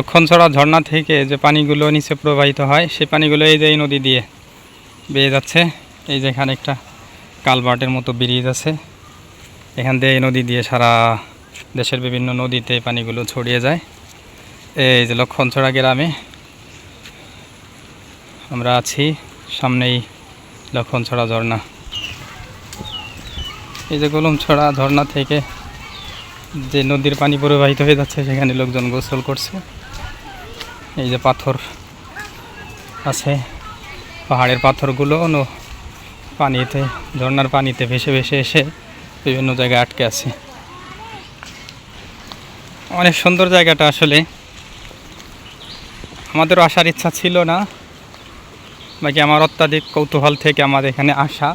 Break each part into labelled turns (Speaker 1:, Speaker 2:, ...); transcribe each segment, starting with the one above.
Speaker 1: লক্ষণছড়া ঝর্ণা থেকে যে পানিগুলো নিচে প্রবাহিত হয় সেই পানিগুলো এই যে এই নদী দিয়ে বেয়ে যাচ্ছে। এই যে এখানে একটা কালবার্টের মতো ব্রিজ আছে। এখান দিয়ে এই নদী দিয়ে সারা দেশের বিভিন্ন নদীতে পানিগুলো ছড়িয়ে যায়। এই যে লক্ষণছড়া গ্রামে আমরা আছি, সামনেই লক্ষণছড়া ঝর্ণা। এই যে গোলমছড়া ঝর্ণা থেকে যে নদীর পানি প্রবাহিত হয়ে যাচ্ছে, সেখানে লোকজন গোসল করছে। এই যে পাথর আছে, পাহাড়ের পাথরগুলো পানিতে, ঝর্ণার পানিতে ভেসে ভেসে এসে বিভিন্ন জায়গায় আটকে আছে। অনেক সুন্দর জায়গাটা আসলে। আমাদেরও আসার ইচ্ছা ছিল না। বাকি আমার অত্যাধিক কৌতূহল থেকে আমার এখানে আসা।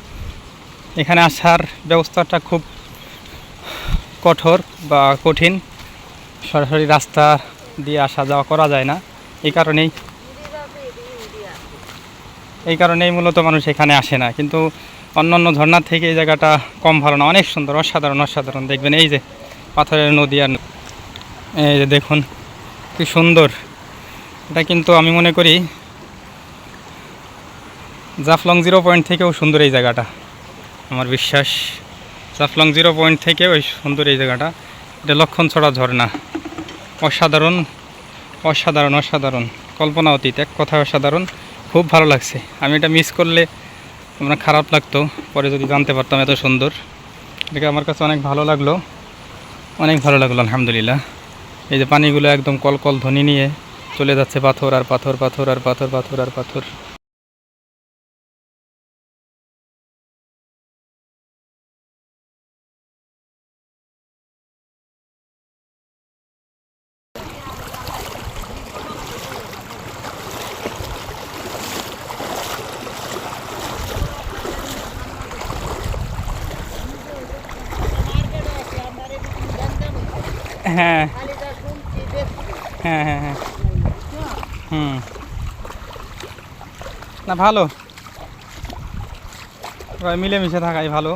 Speaker 1: এখানে আসার ব্যবস্থাটা খুব কঠোর বা কঠিন। সরাসরি রাস্তা দিয়ে আসা যাওয়া করা যায় না। এই কারণেই এই কারণেই মূলত মানুষ এখানে আসে না। কিন্তু অন্য অন্য ঝর্ণার থেকে এই জায়গাটা কম ভালো না, অনেক সুন্দর, অসাধারণ অসাধারণ। দেখবেন এই যে পাথরের নদী আর এই যে দেখুন, কি সুন্দর। এটা কিন্তু আমি মনে করি জাফলং জিরো পয়েন্ট থেকেও সুন্দর এই জায়গাটা। আমার বিশ্বাস, জাফলং জিরো পয়েন্ট থেকেও এই সুন্দর এই জায়গাটা। এটা লক্ষণছড়া ঝর্ণা। অসাধারণ অসাধারণ অসাধারণ। কল্পনা অতীত, এক কথা অসাধারণ। খুব ভালো লাগছে। আমি এটা মিস করলে আমার খারাপ লাগতো, পরে যদি জানতে পারতাম এত সুন্দর। এটাকে আমার কাছে অনেক ভালো লাগল। অনেক ভালো লাগল, আলহামদুলিল্লাহ। এই যে পানিগুলো একদম কলকল ধ্বনি নিয়ে চলে যাচ্ছে, পাথর আর পাথর পাথর আর পাথর পাথর আর পাথর। হ্যাঁ। হ্যাঁ হ্যাঁ হ্যাঁ। হুম। না ভালো। মিলেমিশে থাকাই ভালো।